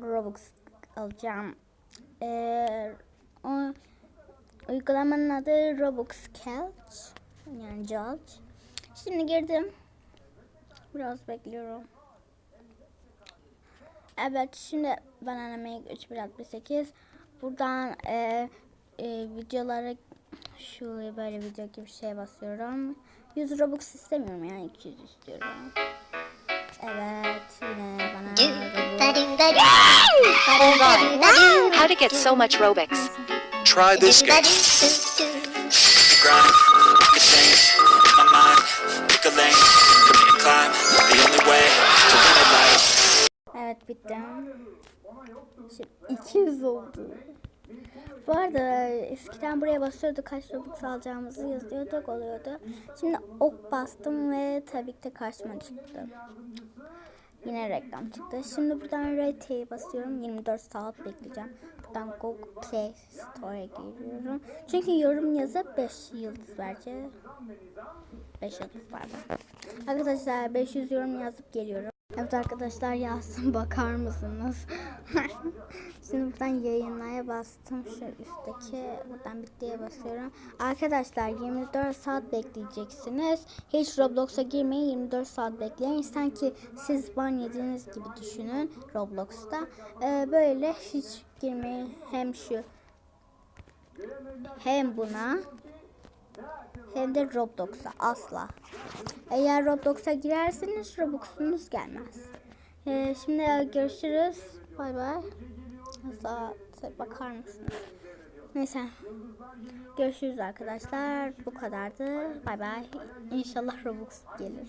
Robux alacağım. Ee, o uygulamanın adı Robux Couch. Yani Couch. Şimdi girdim. Biraz bekliyorum. Evet şimdi Banana Make 3168 buradan e, e, videolara şu böyle video gibi bir şey basıyorum. 100 Robux istemiyorum yani 200 istiyorum. Evet yine bana. Hold on. How to get so much Robux? Try this game. Grind, make a change. My mind, pick a lane. Commit and climb. The only way to win at life. Evet bitti. Şimdi 200 oldu. Bu arada eskiden buraya basıyorduk kaç Robux alacağımızı yazıyorduk oluyordu. Şimdi ok bastım ve tabii ki de karşıma çıktı. Yine reklam çıktı. Şimdi buradan rate'e basıyorum. 24 saat bekleyeceğim. Buradan Google Play Store'a giriyorum. Çünkü yorum yazıp 5 yıldız verecek. 5 yıldız var. Arkadaşlar 500 yorum yazıp geliyorum. Evet arkadaşlar yazsın bakar mısınız? Şimdi buradan yayınlaya bastım. Şu üstteki buradan bittiye basıyorum. Arkadaşlar 24 saat bekleyeceksiniz. Hiç Roblox'a girmeyin 24 saat bekleyin. Sanki siz ban yediğiniz gibi düşünün Roblox'ta. Ee, böyle hiç girmeyin. Hem şu hem buna hem de Roblox'a asla. Eğer Roblox'a girerseniz Robux'unuz gelmez. Ee, şimdi görüşürüz. Bay bay. Asla bakar mısınız? Neyse. Görüşürüz arkadaşlar. Bu kadardı. Bay bay. İnşallah Robux gelir.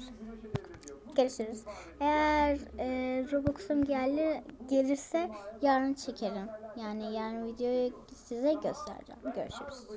Görüşürüz. Eğer e, Robux'um gelir, gelirse yarın çekerim. Yani yarın videoyu size göstereceğim. Görüşürüz.